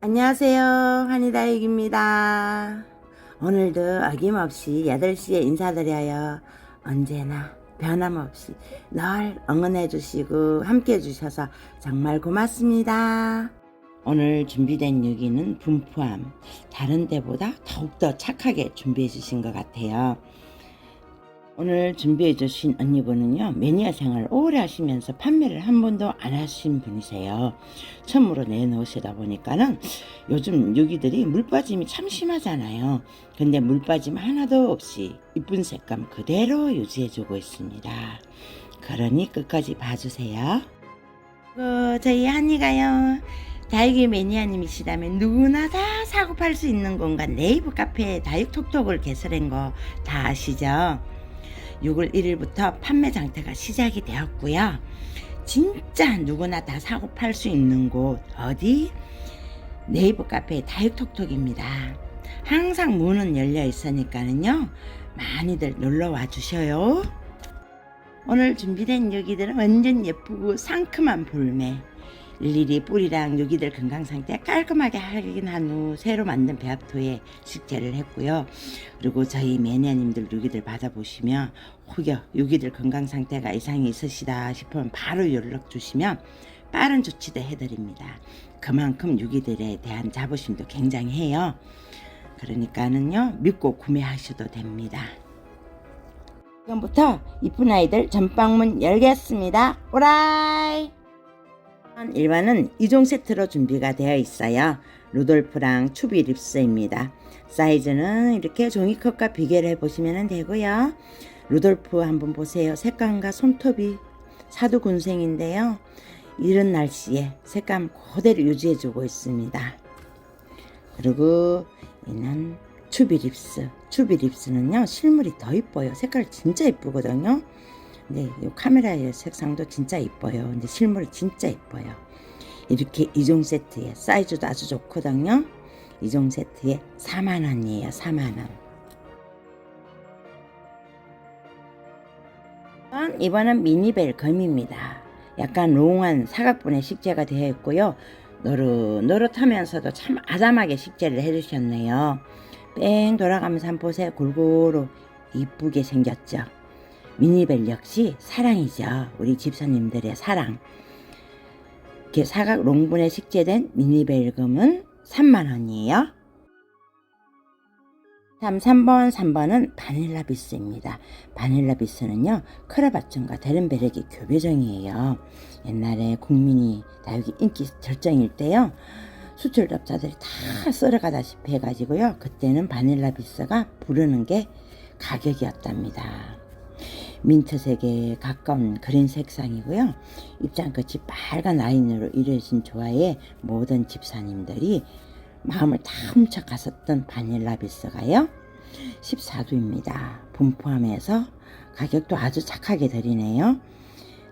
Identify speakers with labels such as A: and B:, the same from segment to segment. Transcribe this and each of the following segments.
A: 안녕하세요. 한이다육입니다. 오늘도 어김없이 8시에 인사드려요. 언제나 변함없이 늘 응원해 주시고 함께 해 주셔서 정말 고맙습니다. 오늘 준비된 유기는 분포함. 다른 데보다 더욱더 착하게 준비해 주신 것 같아요. 오늘 준비해 주신 언니분은요, 매니아 생활 오래 하시면서 판매를 한 번도 안 하신 분이세요. 처음으로 내놓으시다 보니까는 요즘 유기들이 물 빠짐이 참 심하잖아요. 근데 물 빠짐 하나도 없이 이쁜 색감 그대로 유지해 주고 있습니다. 그러니 끝까지 봐주세요. 어, 저희 한이가요. 다육이 매니아님이시라면 누구나 다 사고 팔 수 있는 공간 네이버 카페 다육톡톡을 개설한 거 다 아시죠? 6월 1일부터 판매 장터가 시작이 되었고요. 진짜 누구나 다 사고 팔 수 있는 곳 어디? 네이버 카페 다육톡톡입니다. 항상 문은 열려 있으니까는요. 많이들 놀러 와 주셔요. 오늘 준비된 요기들은 완전 예쁘고 상큼한 볼매. 일일이 뿌리랑 요기들 건강 상태 깔끔하게 확인한 후 새로 만든 배합토에 식재를 했고요. 그리고 저희 매니아님들 요기들 받아보시면 혹여 요기들 건강 상태가 이상이 있으시다 싶으면 바로 연락 주시면 빠른 조치도 해드립니다. 그만큼 요기들에 대한 자부심도 굉장해요. 그러니까는요 믿고 구매하셔도 됩니다. 지금부터 이쁜 아이들 전방문 열겠습니다. 오라이! 1번은 이종 세트로 준비가 되어 있어요. 루돌프랑 추비 립스입니다. 사이즈는 이렇게 종이컵과 비교를 해보시면 되고요. 루돌프 한번 보세요. 색감과 손톱이 사두군생인데요. 이런 날씨에 색감 그대로 유지해주고 있습니다. 그리고 이는 추비 립스. 추비 립스는요 실물이 더 이뻐요. 색깔 진짜 이쁘거든요. 근데 이 카메라의 색상도 진짜 이뻐요. 근데 실물이 진짜 이뻐요. 이렇게 이종 세트에 사이즈도 아주 좋거든요. 이종 세트에 4만 원이에요. 4만 원. 이번은 미니 벨 검입니다. 약간 롱한 사각분의 식재가 되어 있고요. 노릇노릇하면서도 참 아담하게 식재를 해주셨네요. 뺑 돌아가면서 한번 보세요. 골고루 이쁘게 생겼죠. 미니벨 역시 사랑이죠. 우리 집사님들의 사랑. 이렇게 사각 롱분에 식재된 미니벨금은 3만원이에요. 다음 3번, 3번은 바닐라 비스입니다. 바닐라 비스는요, 크라바천과 데른베르기 교배종이에요. 옛날에 국민이 다육이 인기 절정일 때요, 수출업자들이 다 쓸어가다시피 해가지고요, 그때는 바닐라 비스가 부르는 게 가격이었답니다. 민트색에 가까운 그린 색상이고요. 입장 끝이 빨간 라인으로 이루어진 조화에 모든 집사님들이 마음을 다 훔쳐 갔었던 바닐라 비스가요. 14두입니다. 분포함에서 가격도 아주 착하게 드리네요.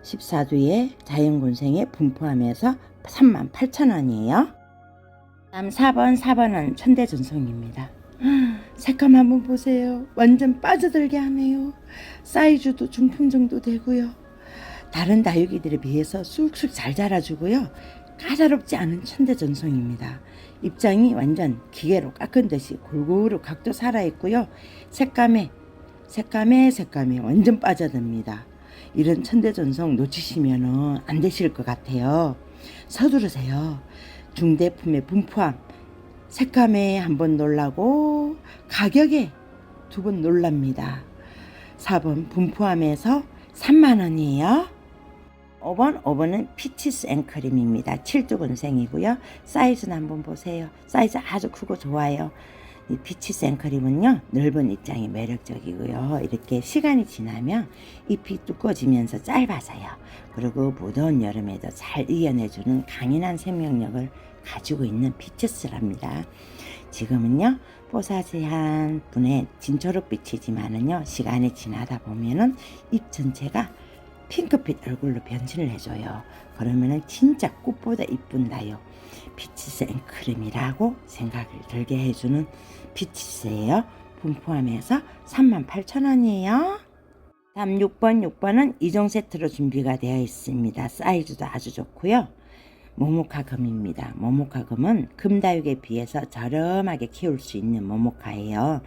A: 14두에 자연군생에 분포함에서 38,000원이에요. 다음 4번, 4번은 천대전송입니다. 색감 한번 보세요. 완전 빠져들게 하네요. 사이즈도 중품 정도 되고요. 다른 다육이들에 비해서 쑥쑥 잘 자라주고요. 까다롭지 않은 천대전송입니다. 입장이 완전 기계로 깎은 듯이 골고루 각도 살아있고요. 색감에 색감에 색감에 완전 빠져듭니다. 이런 천대전송 놓치시면 안 되실 것 같아요. 서두르세요. 중대품의 분포함 색감에 한 번 놀라고 가격에 두 번 놀랍니다. 4번 분포함에서 3만원이에요. 5번, 5번은 피치스 앵크림입니다. 7두근생이고요. 사이즈는 한번 보세요. 사이즈 아주 크고 좋아요. 이 피치스 앵크림은요, 넓은 입장이 매력적이고요. 이렇게 시간이 지나면 잎이 두꺼워지면서 짧아져요. 그리고 무더운 여름에도 잘 이겨내주는 강인한 생명력을 가지고 있는 피치스랍니다. 지금은요, 뽀사시한 분의 진초록빛이지만은요, 시간이 지나다 보면은 잎 전체가 핑크빛 얼굴로 변신을 해줘요. 그러면은 진짜 꽃보다 이쁜다요. 피치스 앵크림이라고 생각을 들게 해주는 피치스예요. 분포함에서 38,000원이에요. 다음 6번, 6번은 이종 세트로 준비가 되어 있습니다. 사이즈도 아주 좋고요. 모모카 금입니다. 모모카 금은 금다육에 비해서 저렴하게 키울 수 있는 모모카예요.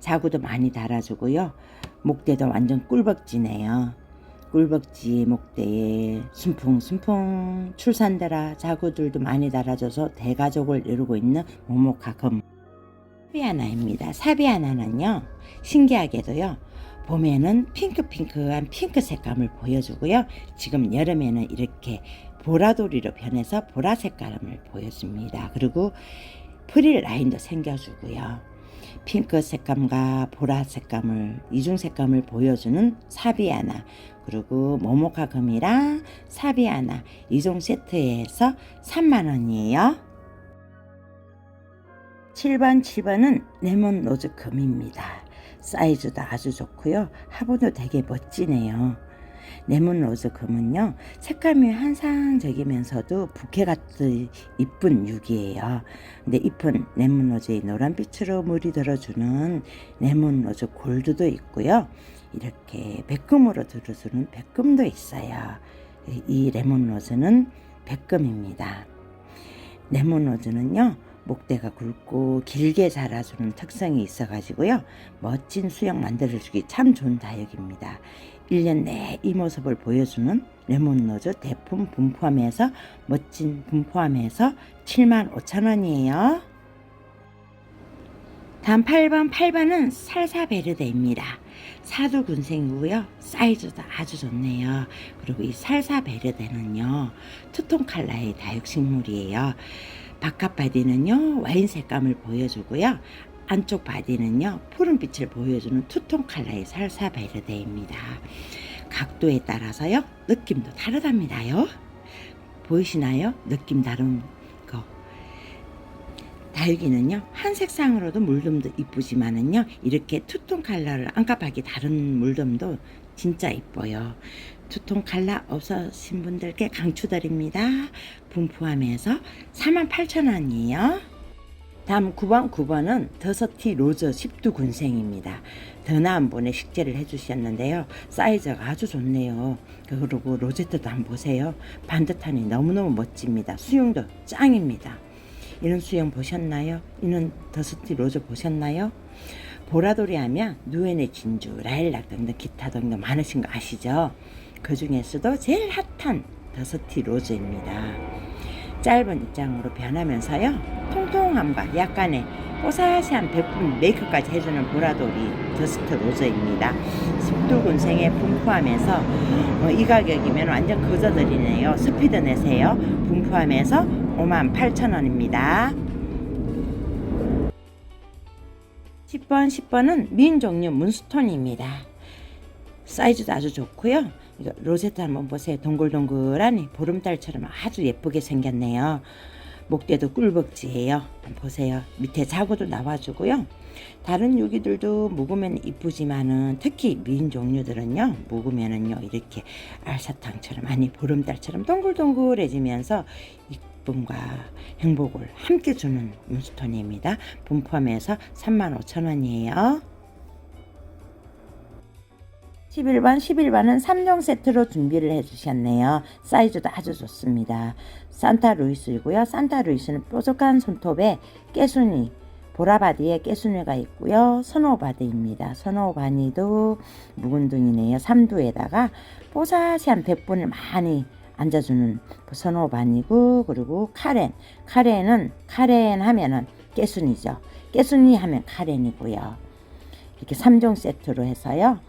A: 자구도 많이 달아주고요. 목대도 완전 꿀벅지네요. 꿀벅지 목대에 순풍순풍 출산되라 자구들도 많이 달아줘서 대가족을 이루고 있는 모모카 금. 사비아나입니다. 사비아나는요, 신기하게도요, 봄에는 핑크핑크한 핑크 색감을 보여주고요. 지금 여름에는 이렇게 보라돌이로 변해서 보라 색감을 보여줍니다. 그리고 프릴 라인도 생겨주고요. 핑크 색감과 보라 색감을 이중 색감을 보여주는 사비아나 그리고 모모카 금이랑 사비아나 이종 세트에서 3만 원이에요. 7번 7번은 레몬 로즈 금입니다. 사이즈도 아주 좋고요. 화분도 되게 멋지네요. 레몬 로즈 금은요 색감이 환상적이면서도 부케 같은 이쁜 육이에요. 근데 잎은 레몬 로즈의 노란빛으로 물이 들어주는 레몬 로즈 골드도 있고요. 이렇게 백금으로 들어주는 백금도 있어요. 이 레몬 로즈는 백금입니다. 레몬 로즈는요 목대가 굵고 길게 자라주는 특성이 있어가지고요 멋진 수영 만들어주기 참 좋은 다육입니다. 1년 내 이 모습을 보여주는 레몬로즈 대품 분포함에서 멋진 분포함에서 7만 5천 원이에요. 다음 8번 8번은 살사베르데입니다. 사두 군생이고요. 사이즈도 아주 좋네요. 그리고 이 살사베르데는요. 투톤 컬러의 다육식물이에요. 바깥 바디는요. 와인 색감을 보여주고요. 안쪽 바디는요 푸른빛을 보여주는 투톤 컬러의 살사 베르데입니다. 각도에 따라서요 느낌도 다르답니다요. 보이시나요? 느낌 다른 거. 다육이는요 한 색상으로도 물돔도 이쁘지만은요 이렇게 투톤 컬러를 안값하게 다른 물돔도 진짜 이뻐요. 투톤 컬러 없으신 분들께 강추드립니다. 분포함에서 48,000원이에요. 다음 9번 9번은 더서티 로저 10두 군생입니다. 더 나은 분의 식재를 해주셨는데요. 사이즈가 아주 좋네요. 그리고 로제트도 한번 보세요. 반듯하니 너무너무 멋집니다. 수영도 짱입니다. 이런 수영 보셨나요? 이런 더스티 로저 보셨나요? 보라돌이 하면 누에네 진주, 라일락 등등 기타 등등 많으신 거 아시죠? 그 중에서도 제일 핫한 더스티 로즈입니다. 짧은 입장으로 변하면서요 통통함과 약간의 뽀사시한 백분 메이크까지 해주는 보라돌이 더스트 로저입니다. 10두군생에 분포하면서 어, 이 가격이면 완전 거저들이네요. 스피드 내세요. 분포하면서 58,000원입니다. 10번 10번은 민 종류 문스톤입니다. 사이즈도 아주 좋고요. 로제트 한번 보세요. 동글동글하니 보름달처럼 아주 예쁘게 생겼네요. 목대도 꿀벅지예요. 보세요. 밑에 자구도 나와주고요. 다른 유기들도 묵으면 이쁘지만은 특히 민 종류들은요 묵으면은요 이렇게 알사탕처럼 아니 보름달처럼 동글동글해지면서 이쁨과 행복을 함께 주는 문스톤입니다. 분포함에서 35,000원이에요. 11번, 11번은 3종 세트로 준비를 해주셨네요. 사이즈도 아주 좋습니다. 산타 루이스이고요. 산타 루이스는 뾰족한 손톱에 깨순이, 보라바디에 깨순이가 있고요. 선호바디입니다. 선호바니도 묵은둥이네요. 3두에다가 뽀사시한 백분을 많이 앉아주는 선호반이고 그리고 카렌 카렌은 카렌 하면은 깨순이죠 깨순이 하면 카렌이고요 이렇게 3종 세트로 해서요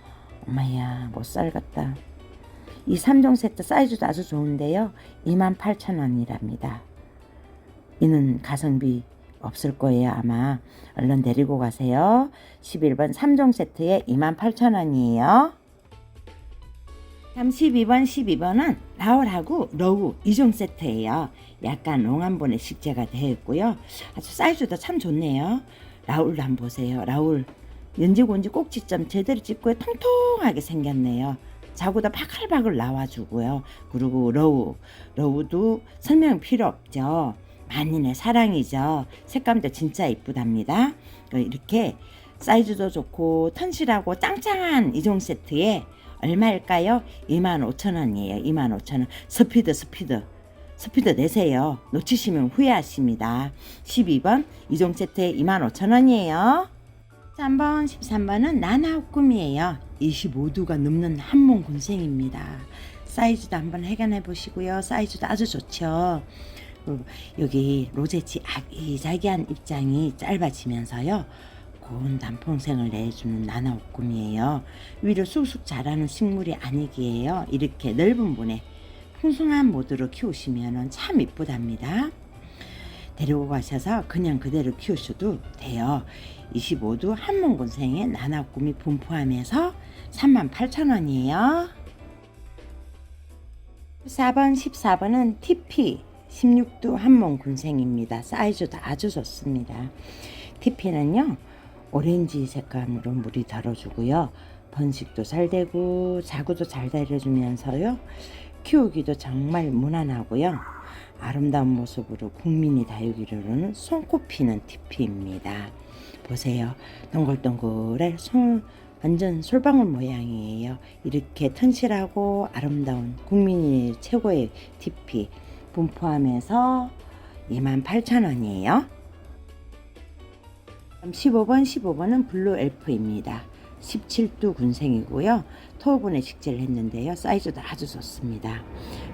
A: 엄마야 못 살겠다 이 3종 세트 사이즈도 아주 좋은데요 28,000원이랍니다 이는 가성비 없을 거예요 아마 얼른 데리고 가세요 11번 3종 세트에 28,000원이에요 32번 12번은 라울하고 러우 이종 세트예요. 약간 롱한본의 식재가 되어 있고요. 아주 사이즈도 참 좋네요. 라울도 한번 보세요. 라울 연지곤지 꼭지점 제대로 찍고 통통하게 생겼네요. 자구도 바글바글 나와주고요. 그리고 러우 러우도 설명 필요 없죠. 만인의 사랑이죠. 색감도 진짜 이쁘답니다. 이렇게 사이즈도 좋고 턴실하고 짱짱한 이종 세트에 얼마일까요? 25,000원이에요. 25,000원. 스피드 스피드. 스피드 내세요. 놓치시면 후회하십니다. 12번 이종 세트에 25,000원이에요. 3번, 13번은 나나우꿈이에요. 25도가 넘는 한몸 군생입니다. 사이즈도 한번 확인해 보시고요. 사이즈도 아주 좋죠. 어, 여기 로제치 아기자기한 입장이 짧아지면서요. 고운 단풍생을 내주는 나나우꿈이에요. 위로 쑥쑥 자라는 식물이 아니기에요. 이렇게 넓은 분에 풍성한 모드로 키우시면 참 이쁘답니다. 데리고 가셔서 그냥 그대로 키우셔도 돼요. 25도 한몽군생의 나나꿈이 분포하면서 38,000원이에요. 4번, 14번은 TP 16도 한몽군생입니다. 사이즈도 아주 좋습니다. TP는요, 오렌지 색감으로 물이 들어주고요. 번식도 잘 되고, 자구도 잘 달려주면서요. 키우기도 정말 무난하고요. 아름다운 모습으로 국민이 다육이로는 손꼽히는 TP입니다. 보세요. 동글동글해 손 완전 솔방울 모양이에요. 이렇게 튼실하고 아름다운 국민이 최고의 TP 분포하면서 28,000원이에요. 15번, 15번은 블루 엘프입니다. 17도 군생이고요. 토분에 식재를 했는데요. 사이즈도 아주 좋습니다.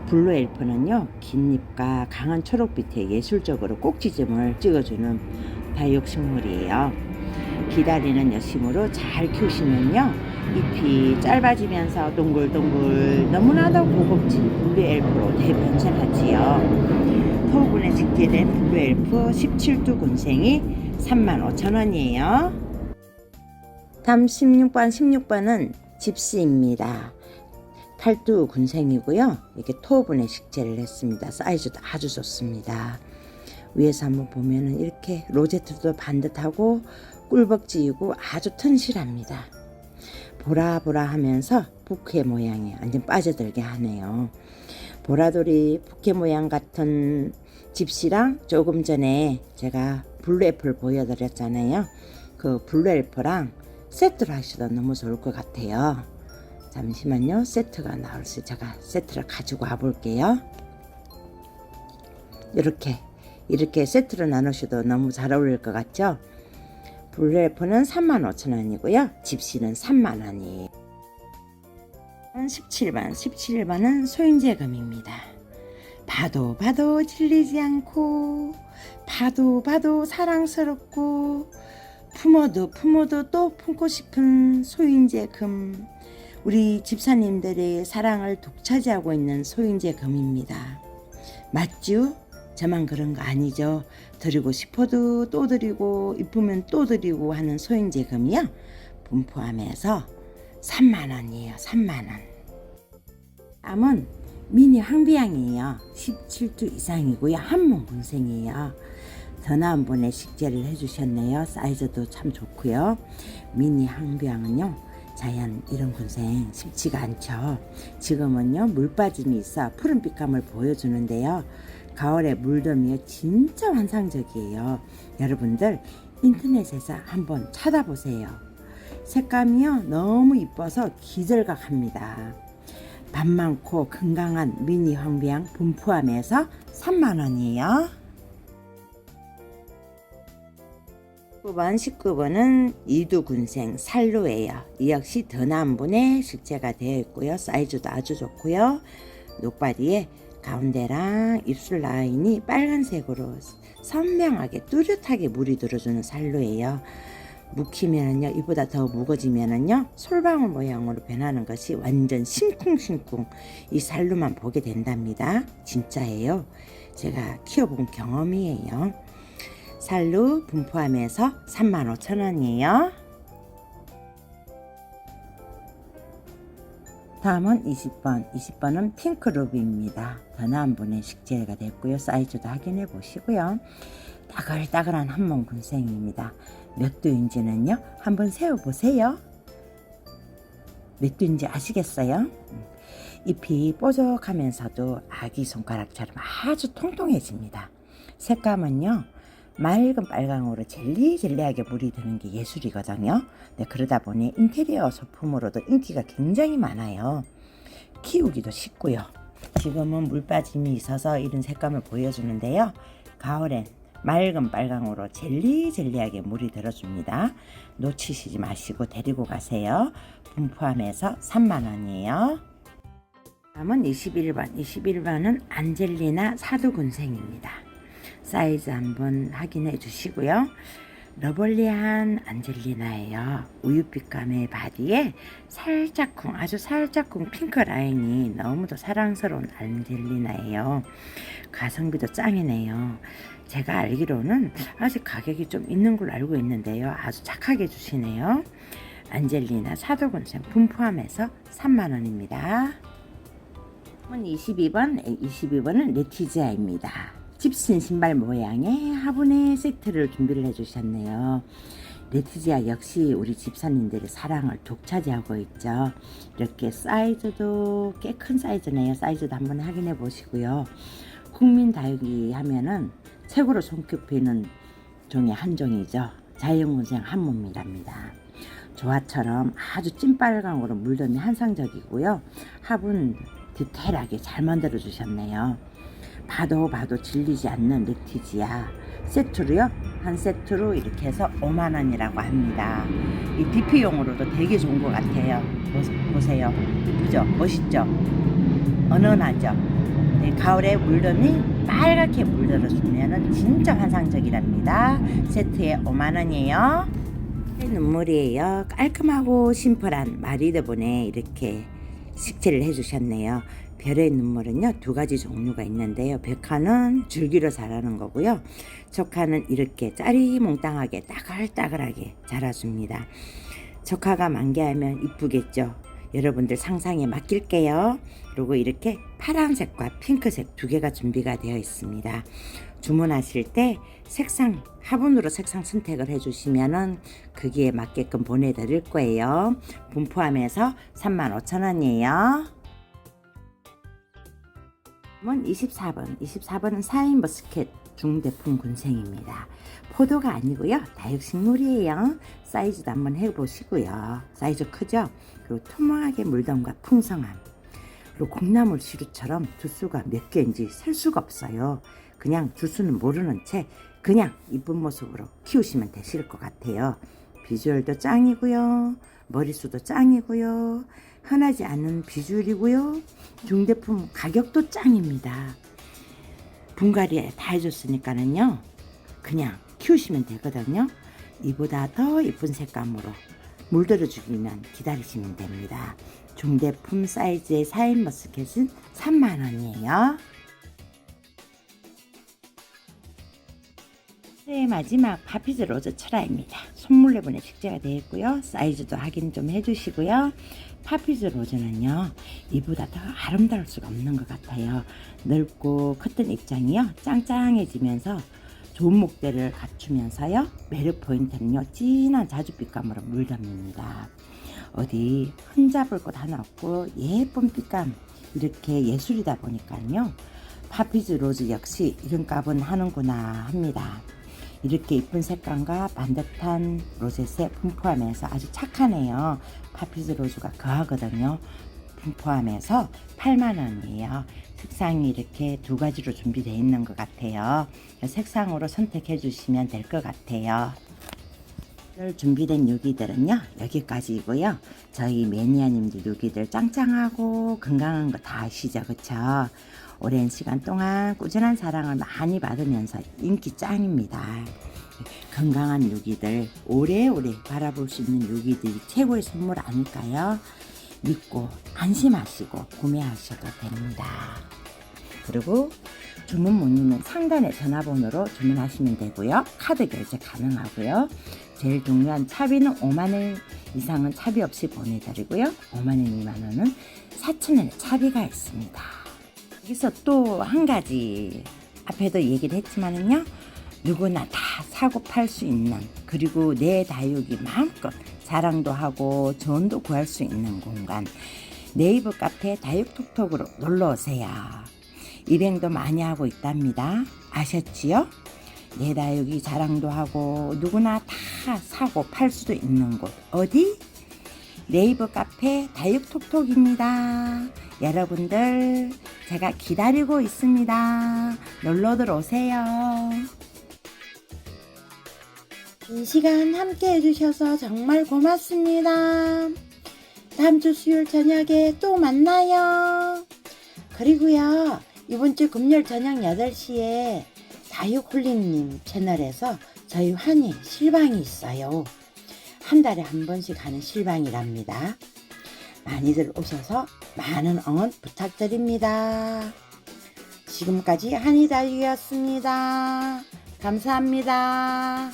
A: 블루 엘프는요. 긴 잎과 강한 초록빛에 예술적으로 꼭지점을 찍어주는 다육식물이에요. 기다리는 여심으로 잘 키우시면요. 잎이 짧아지면서 동글동글 너무나도 고급진 블루 엘프로 대변신하지요. 토분에 식재된 블루 엘프 17도 군생이 35,000원이에요. 다음 16번, 16번은 집시입니다. 8두 군생이고요. 이렇게 토분에 식재를 했습니다. 사이즈도 아주 좋습니다. 위에서 한번 보면은 이렇게 로제트도 반듯하고 꿀벅지이고 아주 튼실합니다. 보라보라 하면서 부케 모양이 완전 빠져들게 하네요. 보라돌이 부케 모양 같은 집시랑 조금 전에 제가 블루애플 보여드렸잖아요. 그 블루애플랑 세트로 하셔도 너무 좋을 것 같아요. 잠시만요. 세트가 나올 수 제가 세트를 가지고 와 볼게요. 이렇게 이렇게 세트로 나누셔도 너무 잘 어울릴 것 같죠? 블루애플은 35,000원이고요. 집시는 3만원이에요. 17번, 17번은 소인제금입니다. 봐도 봐도 질리지 않고 봐도 봐도 사랑스럽고 품어도 품어도 또 품고 싶은 소인제 금 우리 집사님들의 사랑을 독차지하고 있는 소인제 금입니다. 맞죠? 저만 그런 거 아니죠. 드리고 싶어도 또 드리고 이쁘면 또 드리고 하는 소인제 금이요. 분포하면서 3만 원이에요. 3만 원. 암은 미니 황비양이에요. 17두 이상이고요. 한몸 군생이에요. 더 나은 분에 식재를 해주셨네요. 사이즈도 참 좋고요. 미니 항비양은요. 자연 이런 군생 쉽지가 않죠. 지금은요 물 빠짐이 있어 푸른 빛감을 보여주는데요. 가을에 물더미에 진짜 환상적이에요. 여러분들 인터넷에서 한번 찾아보세요. 색감이요 너무 이뻐서 기절각 합니다. 밥 많고 건강한 미니 황비양 분포함에서 3만원이에요. 19번, 19번은 이두군생 살로예요. 이 역시 더 나은 분의 식재가 되어 있고요. 사이즈도 아주 좋고요. 녹바디에 가운데랑 입술 라인이 빨간색으로 선명하게 뚜렷하게 물이 들어주는 살로예요. 묵히면은요 이보다 더 무거지면은요 솔방울 모양으로 변하는 것이 완전 심쿵심쿵 이 살로만 보게 된답니다 진짜예요 제가 키워본 경험이에요 살로 분포하면서 35,000원이에요 다음은 20번 20번은 핑크 루비입니다 더 나은 분의 식재가 됐고요 사이즈도 확인해 보시고요 따글따글한 한몸 군생입니다. 몇 도인지는요? 한번 세어 보세요. 몇 도인지 아시겠어요? 음, 잎이 뽀족하면서도 아기 손가락처럼 아주 통통해집니다. 색감은요, 맑은 빨강으로 젤리젤리하게 물이 드는 게 예술이거든요. 네, 그러다 보니 인테리어 소품으로도 인기가 굉장히 많아요. 키우기도 쉽고요. 지금은 물 빠짐이 있어서 이런 색감을 보여주는데요. 가을엔 맑은 빨강으로 젤리젤리하게 물이 들어줍니다. 놓치시지 마시고 데리고 가세요. 분포함에서 3만원이에요. 다음은 21번. 21번은 안젤리나 사두군생입니다. 사이즈 한번 확인해 주시고요. 러블리한 안젤리나예요. 우유빛감의 바디에 살짝쿵 아주 살짝쿵 핑크 라인이 너무도 사랑스러운 안젤리나예요. 가성비도 짱이네요. 제가 알기로는 아직 가격이 좀 있는 걸로 알고 있는데요. 아주 착하게 주시네요. 안젤리나 사도군생 분 포함에서 3만원입니다. 22번, 22번은 레티지아입니다. 집신 신발 모양의 화분의 세트를 준비를 해주셨네요. 레티지아 역시 우리 집사님들의 사랑을 독차지하고 있죠. 이렇게 사이즈도 꽤 큰 사이즈네요. 사이즈도 한번 확인해 보시고요. 국민 다육이 하면은 최고로 손꼽히는 종의 한 종이죠. 자연군생 한몸이랍니다. 조화처럼 아주 찐빨강으로 물덤이 한상적이고요. 화분 디테일하게 잘 만들어 주셨네요. 봐도 봐도 질리지 않는 레티지아 세트로요. 한 세트로 이렇게 해서 5만 원이라고 합니다. 이 DP용으로도 되게 좋은 것 같아요. 보- 보세요. 그죠? 멋있죠? 은은하죠? 네, 가을에 물덤이 빨갛게 물들어주면 진짜 환상적이랍니다. 세트에 5만 원이에요. 눈물이에요. 깔끔하고 심플한 마리드본에 이렇게 식재를 해주셨네요. 별의 눈물은요 두 가지 종류가 있는데요. 백화는 줄기로 자라는 거고요. 척화는 이렇게 짜리몽땅하게 따글따글하게 자라줍니다. 척화가 만개하면 이쁘겠죠. 여러분들 상상에 맡길게요. 그리고 이렇게 파란색과 핑크색 두 개가 준비가 되어 있습니다. 주문하실 때 색상 화분으로 색상 선택을 해주시면은 거기에 맞게끔 보내드릴 거예요. 분포함에서 35,000원이에요. 24번. 24번은 사인 버스켓 중대품 군생입니다. 포도가 아니고요. 다육식물이에요. 사이즈도 한번 해보시고요. 사이즈 크죠? 그리고 투명하게 물덤과 풍성함. 그리고 콩나물 시루처럼 두수가 몇 개인지 셀 수가 없어요. 그냥 두수는 모르는 채 그냥 이쁜 모습으로 키우시면 되실 것 같아요. 비주얼도 짱이고요. 머리수도 짱이고요. 흔하지 않은 비주얼이고요. 중대품 가격도 짱입니다. 분갈이 다 해줬으니까는요. 그냥 키우시면 되거든요. 이보다 더 이쁜 색감으로 물들어 주기만 기다리시면 됩니다. 중대품 사이즈의 사인 머스켓은 3만원이에요. 네, 마지막 파피즈 로즈 철화입니다. 손물 내분에 식재가 되어 있고요. 사이즈도 확인 좀 해주시고요. 파피즈 로즈는요, 이보다 더 아름다울 수가 없는 것 같아요. 넓고 커튼 입장이요, 짱짱해지면서 좋은 목대를 갖추면서요, 매력 포인트는요, 진한 자줏빛감으로 물담입니다. 어디 흠잡을 곳 하나 없고 예쁜 빛감 이렇게 예술이다 보니까요, 파피즈 로즈 역시 이런 값은 하는구나 합니다. 이렇게 이쁜 색감과 반듯한 로zet에 분포하면서 아주 착하네요. 파피즈 로즈가 거하거든요. 분포하면서 8만원이에요. 색상이 이렇게 두 가지로 준비되어 있는 것 같아요. 색상으로 선택해 주시면 될 것 같아요. 준비된 유기들은요 여기까지이고요 저희 매니아님들 유기들 짱짱하고 건강한 거 다 아시죠 그쵸 오랜 시간 동안 꾸준한 사랑을 많이 받으면서 인기 짱입니다 건강한 유기들 오래오래 바라볼 수 있는 유기들이 최고의 선물 아닐까요 믿고 안심하시고 구매하셔도 됩니다 그리고 주문 문의는 상단의 전화번호로 주문하시면 되고요. 카드 결제 가능하고요. 제일 중요한 차비는 5만원 이상은 차비 없이 보내드리고요. 5만원 미만원은 4천원의 차비가 있습니다. 여기서 또 한 가지 앞에도 얘기를 했지만은요. 누구나 다 사고 팔 수 있는 그리고 내 다육이 마음껏 자랑도 하고 조언도 구할 수 있는 공간 네이버 카페 다육톡톡으로 놀러 오세요. 입행도 많이 하고 있답니다. 아셨지요? 내 다육이 자랑도 하고 누구나 다 사고 팔 수도 있는 곳 어디? 네이버 카페 다육톡톡입니다. 여러분들 제가 기다리고 있습니다. 놀러들 오세요. 이 시간 함께 해주셔서 정말 고맙습니다. 다음 주 수요일 저녁에 또 만나요. 그리고요, 이번 주 금요일 저녁 8시에 다육홀리님 채널에서 저희 환희 실방이 있어요. 한 달에 한 번씩 하는 실방이랍니다. 많이들 오셔서 많은 응원 부탁드립니다. 지금까지 한이다육이었습니다. 감사합니다.